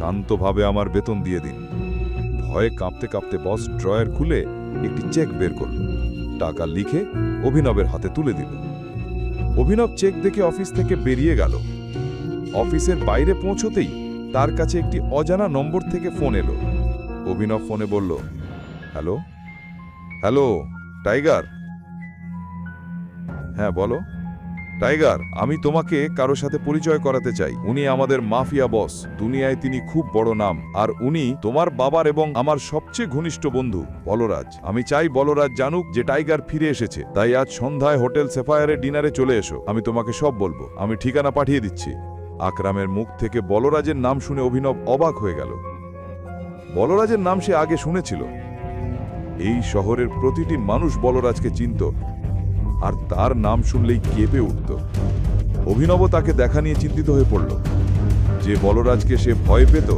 শান্তভাবে আমার বেতন দিয়ে দিন। ভয়ে কাঁপতে কাঁপতে বস ড্রয়ার খুলে একটি চেক বের করল। টাকা লিখে অভিনবের হাতে তুলে দিল। অভিনব চেক দেখে অফিস থেকে বেরিয়ে গেল। অফিসের বাইরে পৌঁছতেই তার কাছে একটি অজানা নম্বর থেকে ফোন এলো। অভিনব ফোনে বলল, হ্যালো? Hello, tiger? হ্যাঁ বলো। টাইগার, আমি তোমাকে কারও সাথে পরিচয় করাতে চাই। উনি আমাদের মাফিয়া বস। দুনিয়ায় তিনি খুব বড় নাম। আর উনি তোমার বাবার এবং আমার সবচেয়ে ঘনিষ্ঠ বন্ধু, বলরাজ। আমি চাই বলরাজ জানুক যে টাইগার ফিরে এসেছে। তাই আজ সন্ধ্যায় হোটেল সেফায়ারে ডিনারে চলে এসো। আমি তোমাকে সব বলব। আমি ঠিকানা পাঠিয়ে দিচ্ছি। আকরামের মুখ থেকে বলরাজের নাম শুনে অভিনব অবাক হয়ে গেল। বলরাজের নাম সে আগে শুনেছিল। এই শহরের প্রতিটি মানুষ বলরাজকে চিনত। আর তার নাম শুনলেই কেঁপে উঠত। অভিনব তাকে দেখা নিয়ে চিন্তিত হয়ে পড়ল। যে বলরাজকে সে ভয় পেত,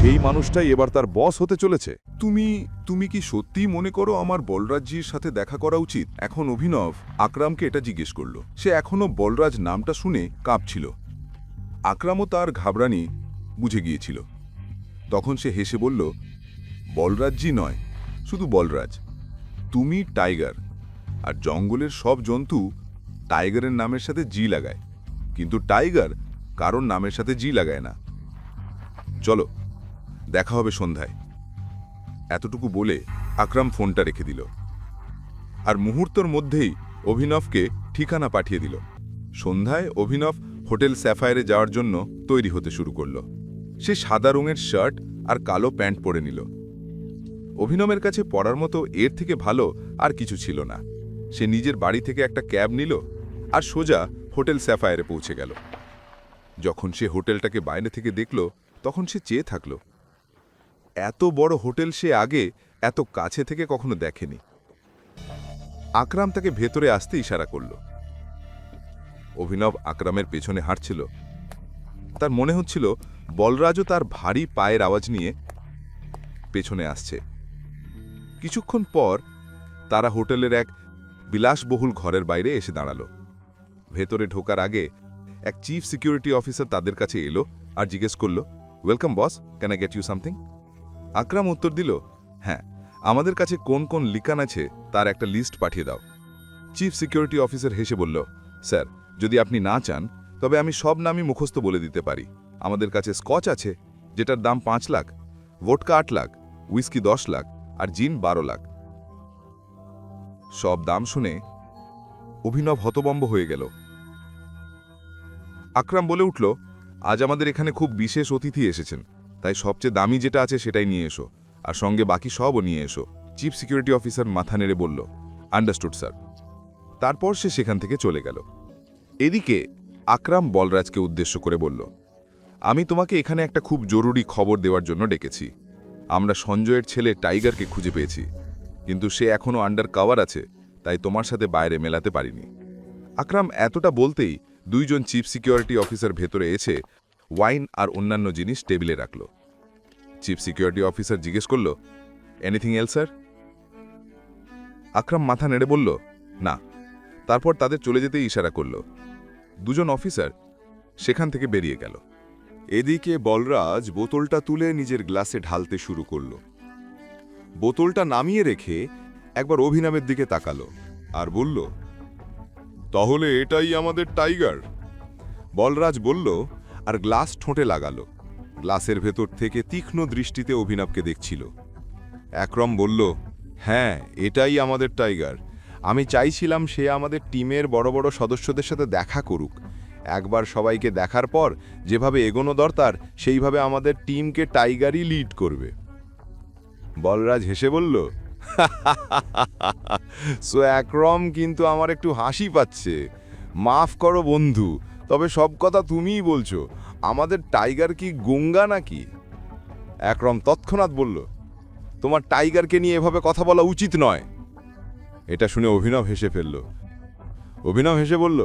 সেই মানুষটাই এবার তার বস হতে চলেছে। তুমি তুমি কি সত্যিই মনে করো আমার বলরাজজির সাথে দেখা করা উচিত? এখন অভিনব আকরামকে এটা জিজ্ঞেস করল। সে এখনও বলরাজ নামটা শুনে কাঁপছিল। আকরামও তার ঘাবড়ানি বুঝে গিয়েছিল। তখন সে হেসে বলল, বলরাজজি নয়, শুধু বলরাজ। তুমি টাইগার আর জঙ্গলের সব জন্তু টাইগারের নামের সাথে জি লাগায়। কিন্তু টাইগার কারোর নামের সাথে জি লাগায় না। চলো, দেখা হবে সন্ধ্যায়। এতটুকু বলে আকরাম ফোনটা রেখে দিল। আর মুহূর্তর মধ্যেই অভিনবকে ঠিকানা পাঠিয়ে দিল। সন্ধ্যায় অভিনব হোটেল স্যাফায়ারে যাওয়ার জন্য তৈরি হতে শুরু করল। সে সাদা রঙের শার্ট আর কালো প্যান্ট পরে নিল। অভিনবের কাছে পড়ার মতো এর থেকে ভালো আর কিছু ছিল না। সে নিজের বাড়ি থেকে একটা ক্যাব নিল আর সোজা হোটেল স্যাফায়ারে পৌঁছে গেল। যখন সে হোটেলটাকে বাইরে থেকে দেখল, তখন সে চেয়ে থাকল। এত বড় হোটেল সে আগে এত কাছে থেকে কখনো দেখেনি। আকরাম তাকে ভেতরে আসতে ইশারা করল। অভিনব আকরামের পেছনে হাঁটছিল। তার মনে হচ্ছিল বলরাজও তার ভারী পায়ের আওয়াজ নিয়ে পেছনে আসছে। কিছুক্ষণ পর তারা হোটেলের এক বিলাসবহুল ঘরের বাইরে এসে দাঁড়াল। ভেতরে ঢোকার আগে এক চিফ সিকিউরিটি অফিসার তাদের কাছে এলো আর জিজ্ঞেস করল welcome boss can I get you something Akram উত্তর দিল হ্যাঁ আমাদের কাছে কোন কোন লিকান আছে তার একটা লিস্ট পাঠিয়ে দাও। চিফ সিকিউরিটি অফিসার হেসে বলল, স্যার, যদি আপনি না চান, তবে আমি সব নামই মুখস্থ বলে দিতে পারি। আমাদের কাছে স্কচ আছে, যেটার দাম পাঁচ লাখ, ভোটকা আট লাখ, উইস্কি দশ লাখ আর জিন বারো লাখ। সব দাম শুনে অভিনব হতবম্ব হয়ে গেল। আকরাম বলে উঠল, আজ আমাদের এখানে খুব বিশেষ অতিথি এসেছেন, তাই সবচেয়ে দামি যেটা আছে সেটাই নিয়ে এসো, আর সঙ্গে বাকি সবও নিয়ে এসো, চিফ সিকিউরিটি অফিসার মাথা নেড়ে বলল। Understood, sir. তারপর সে সেখান থেকে চলে গেল। এদিকে আকরাম বলরাজকে উদ্দেশ্য করে বলল, আমি তোমাকে এখানে একটা খুব জরুরি খবর দেওয়ার জন্য ডেকেছি। আমরা সঞ্জয়ের ছেলে টাইগারকে খুঁজে পেয়েছি। কিন্তু সে এখনও আন্ডার কাভার আছে, তাই তোমার সাথে বাইরে মেলাতে পারিনি। আকরাম এতটা বলতেই দুইজন চিফ সিকিউরিটি অফিসার ভেতরে এসে ওয়াইন আর অন্যান্য জিনিস টেবিলে রাখল। চিফ সিকিউরিটি অফিসার জিজ্ঞেস করল এনিথিং এল স্যার আকরাম মাথা নেড়ে বলল, না। তারপর তাদের চলে যেতে ইশারা করল। দুজন অফিসার সেখান থেকে বেরিয়ে গেল। এদিকে বলরাজ বোতলটা তুলে নিজের গ্লাসে ঢালতে শুরু করল। বোতলটা নামিয়ে রেখে একবার অভিনবের দিকে তাকালো আর বলল, তাহলে এটাই আমাদের টাইগার। বলরাজ বলল আর গ্লাস ঠোঁটে লাগালো। গ্লাসের ভেতর থেকে তীক্ষ্ণ দৃষ্টিতে অভিনবকে দেখছিল। একরম বলল হ্যাঁ এটাই আমাদের টাইগার। আমি চাইছিলাম সে আমাদের টিমের বড় বড় সদস্যদের সাথে দেখা করুক। একবার সবাইকে দেখার পর যেভাবে এগোনো দরকার, সেইভাবে আমাদের টিমকে টাইগারই লিড করবে। বলরাজ হেসে বলল, সো একরম কিন্তু আমার একটু হাসি পাচ্ছে। মাফ করো বন্ধু, তবে সব কথা তুমিই বলছো। আমাদের টাইগার কি গঙ্গা নাকি? একরম তৎক্ষণাৎ বলল, তোমার টাইগারকে নিয়ে এভাবে কথা বলা উচিত নয়। এটা শুনে অভিনব হেসে ফেলল। অভিনব হেসে বলল,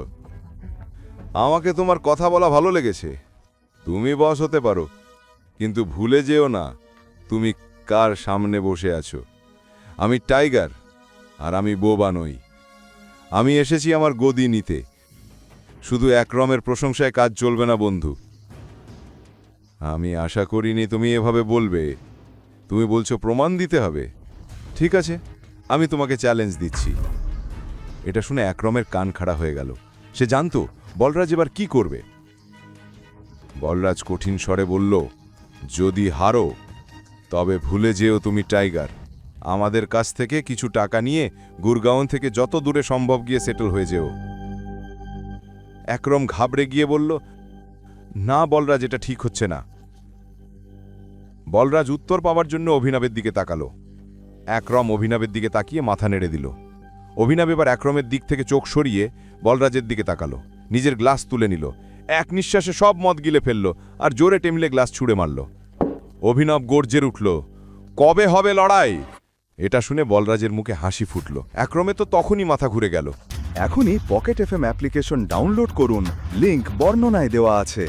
আমাকে তোমার কথা বলা ভালো লেগেছে। তুমি বস হতে পারো, কিন্তু ভুলে যেও না। তুমি কার সামনে বসে আছো? আমি টাইগার আর আমি বোবা নই। আমি এসেছি আমার গদি নিতে। শুধু একরমের প্রশংসায় কাজ চলবে না, বন্ধু। আমি আশা করিনি তুমি এভাবে বলবে। তুমি বলছো প্রমাণ দিতে হবে। ঠিক আছে, আমি তোমাকে চ্যালেঞ্জ দিচ্ছি। এটা শুনে একরমের কান খাড়া হয়ে গেল। সে জানতো বলরাজ এবার কি করবে। বলরাজ কঠিন স্বরে বলল, যদি হারো তবে ভুলে যেও তুমি, টাইগার। আমাদের কাছ থেকে কিছু টাকা নিয়ে গুরগাঁও থেকে যত দূরে সম্ভব গিয়ে সেটেল হয়ে যেও। একরম ঘাবড়ে গিয়ে বলল, না, বলরাজ, এটা ঠিক হচ্ছে না। বলরাজ উত্তর পাওয়ার জন্য অভিনবের দিকে তাকালো। একরম অভিনবের দিকে তাকিয়ে মাথা নেড়ে দিল। অভিনব এবার একরমের দিক থেকে চোখ সরিয়ে বলরাজের দিকে তাকালো। নিজের গ্লাস তুলে নিল। এক নিঃশ্বাসে সব মদ গিলে ফেলল আর জোরে টেমলে গ্লাস ছুঁড়ে মারল। অভিনব গর্জের উঠল, কবে হবে লড়াই? এটা শুনে বলরাজের মুখে হাসি ফুটল। একরমে তো তখনই মাথা ঘুরে গেল। এখনই পকেট এফএম অ্যাপ্লিকেশন ডাউনলোড করুন। লিংক বর্ণনায় দেওয়া আছে।